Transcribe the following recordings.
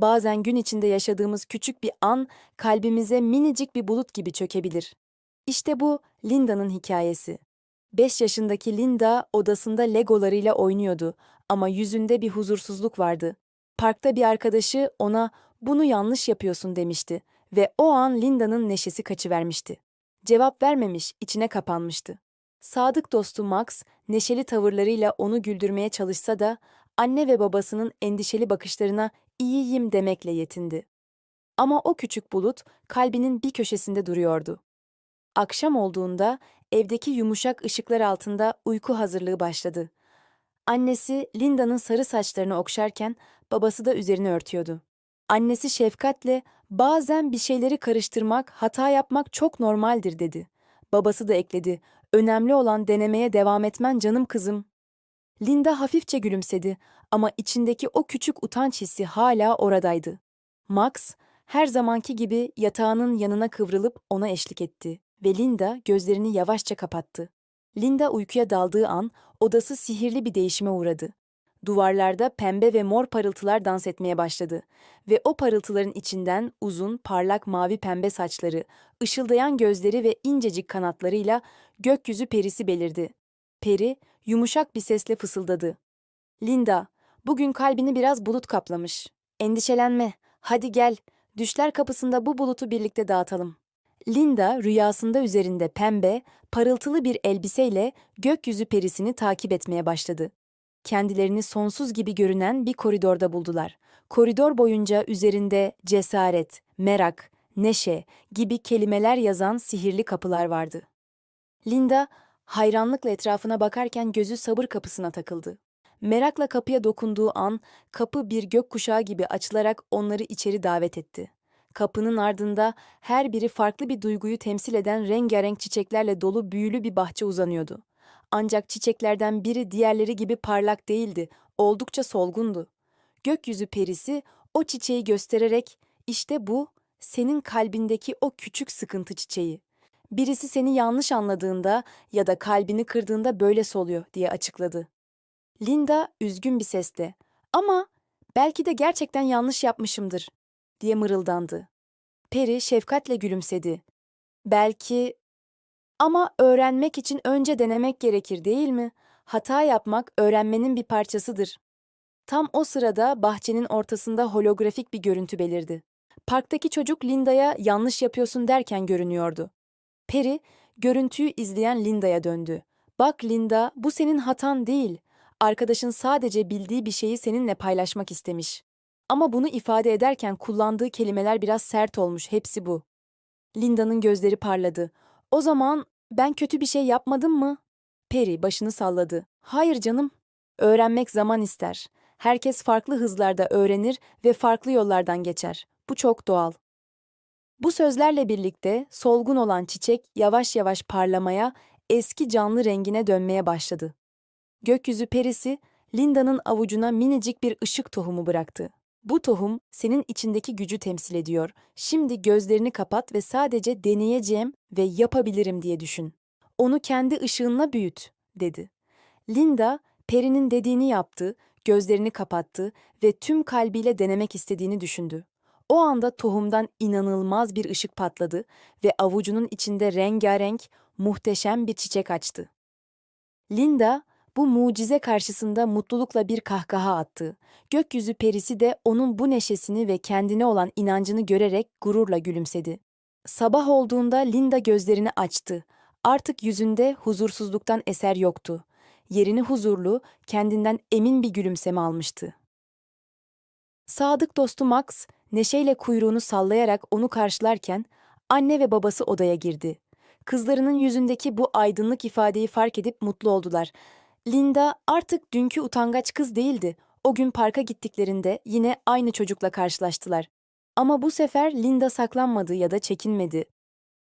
bazen gün içinde yaşadığımız küçük bir an kalbimize minicik bir bulut gibi çökebilir. İşte bu Linda'nın hikayesi. 5 yaşındaki Linda odasında legolarıyla oynuyordu ama yüzünde bir huzursuzluk vardı. Parkta bir arkadaşı ona bunu yanlış yapıyorsun demişti ve o an Linda'nın neşesi kaçıvermişti. Cevap vermemiş, içine kapanmıştı. Sadık dostu Max, neşeli tavırlarıyla onu güldürmeye çalışsa da anne ve babasının endişeli bakışlarına iyiyim demekle yetindi. Ama o küçük bulut kalbinin bir köşesinde duruyordu. Akşam olduğunda evdeki yumuşak ışıklar altında uyku hazırlığı başladı. Annesi Linda'nın sarı saçlarını okşarken babası da üzerini örtüyordu. Annesi şefkatle bazen bir şeyleri karıştırmak, hata yapmak çok normaldir dedi. Babası da ekledi. Önemli olan denemeye devam etmen canım kızım. Linda hafifçe gülümsedi ama içindeki o küçük utanç hissi hala oradaydı. Max her zamanki gibi yatağının yanına kıvrılıp ona eşlik etti ve Linda gözlerini yavaşça kapattı. Linda uykuya daldığı an odası sihirli bir değişime uğradı. Duvarlarda pembe ve mor parıltılar dans etmeye başladı ve o parıltıların içinden uzun, parlak mavi pembe saçları, ışıldayan gözleri ve incecik kanatlarıyla gökyüzü perisi belirdi. Peri yumuşak bir sesle fısıldadı. Linda, bugün kalbini biraz bulut kaplamış. Endişelenme, hadi gel, düşler kapısında bu bulutu birlikte dağıtalım. Linda rüyasında üzerinde pembe, parıltılı bir elbiseyle gökyüzü perisini takip etmeye başladı. Kendilerini sonsuz gibi görünen bir koridorda buldular. Koridor boyunca üzerinde cesaret, merak, neşe gibi kelimeler yazan sihirli kapılar vardı. Linda hayranlıkla etrafına bakarken gözü sabır kapısına takıldı. Merakla kapıya dokunduğu an kapı bir gökkuşağı gibi açılarak onları içeri davet etti. Kapının ardında her biri farklı bir duyguyu temsil eden rengarenk çiçeklerle dolu büyülü bir bahçe uzanıyordu. Ancak çiçeklerden biri diğerleri gibi parlak değildi, oldukça solgundu. Gökyüzü perisi o çiçeği göstererek işte bu senin kalbindeki o küçük sıkıntı çiçeği. Birisi seni yanlış anladığında ya da kalbini kırdığında böyle soluyor diye açıkladı. Linda üzgün bir sesle ama belki de gerçekten yanlış yapmışımdır diye mırıldandı. Peri şefkatle gülümsedi. Belki ama öğrenmek için önce denemek gerekir değil mi? Hata yapmak öğrenmenin bir parçasıdır. Tam o sırada bahçenin ortasında holografik bir görüntü belirdi. Parktaki çocuk Linda'ya yanlış yapıyorsun derken görünüyordu. Peri, görüntüyü izleyen Linda'ya döndü. Bak Linda, bu senin hatan değil. Arkadaşın sadece bildiği bir şeyi seninle paylaşmak istemiş. Ama bunu ifade ederken kullandığı kelimeler biraz sert olmuş, hepsi bu. Linda'nın gözleri parladı. O zaman ben kötü bir şey yapmadım mı? Peri başını salladı. Hayır canım. Öğrenmek zaman ister. Herkes farklı hızlarda öğrenir ve farklı yollardan geçer. Bu çok doğal. Bu sözlerle birlikte solgun olan çiçek yavaş yavaş parlamaya, eski canlı rengine dönmeye başladı. Gökyüzü perisi Linda'nın avucuna minicik bir ışık tohumu bıraktı. Bu tohum senin içindeki gücü temsil ediyor. Şimdi gözlerini kapat ve sadece deneyeceğim ve yapabilirim diye düşün. Onu kendi ışığınla büyüt, dedi. Linda, Peri'nin dediğini yaptı, gözlerini kapattı ve tüm kalbiyle denemek istediğini düşündü. O anda tohumdan inanılmaz bir ışık patladı ve avucunun içinde rengarenk, muhteşem bir çiçek açtı. Linda, bu mucize karşısında mutlulukla bir kahkaha attı. Gökyüzü perisi de onun bu neşesini ve kendine olan inancını görerek gururla gülümsedi. Sabah olduğunda Linda gözlerini açtı. Artık yüzünde huzursuzluktan eser yoktu. Yerini huzurlu, kendinden emin bir gülümseme almıştı. Sadık dostu Max, neşeyle kuyruğunu sallayarak onu karşılarken anne ve babası odaya girdi. Kızlarının yüzündeki bu aydınlık ifadeyi fark edip mutlu oldular. Linda artık dünkü utangaç kız değildi. O gün parka gittiklerinde yine aynı çocukla karşılaştılar. Ama bu sefer Linda saklanmadı ya da çekinmedi.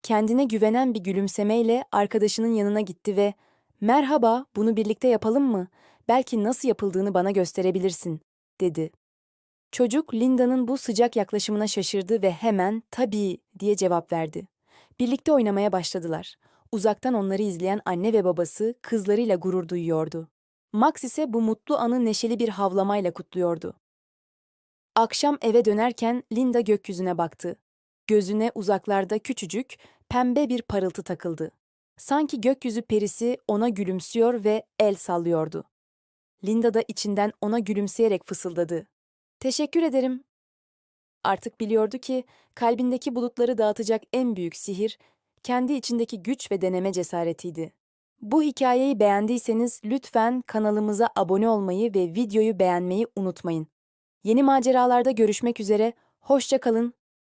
Kendine güvenen bir gülümsemeyle arkadaşının yanına gitti ve "Merhaba, bunu birlikte yapalım mı? Belki nasıl yapıldığını bana gösterebilirsin." dedi. Çocuk Linda'nın bu sıcak yaklaşımına şaşırdı ve hemen "Tabii." diye cevap verdi. Birlikte oynamaya başladılar. Uzaktan onları izleyen anne ve babası kızlarıyla gurur duyuyordu. Max ise bu mutlu anı neşeli bir havlamayla kutluyordu. Akşam eve dönerken Linda gökyüzüne baktı. Gözüne uzaklarda küçücük, pembe bir parıltı takıldı. Sanki gökyüzü perisi ona gülümsüyor ve el sallıyordu. Linda da içinden ona gülümseyerek fısıldadı. Teşekkür ederim. Artık biliyordu ki kalbindeki bulutları dağıtacak en büyük sihir, kendi içindeki güç ve deneme cesaretiydi. Bu hikayeyi beğendiyseniz lütfen kanalımıza abone olmayı ve videoyu beğenmeyi unutmayın. Yeni maceralarda görüşmek üzere, hoşça kalın,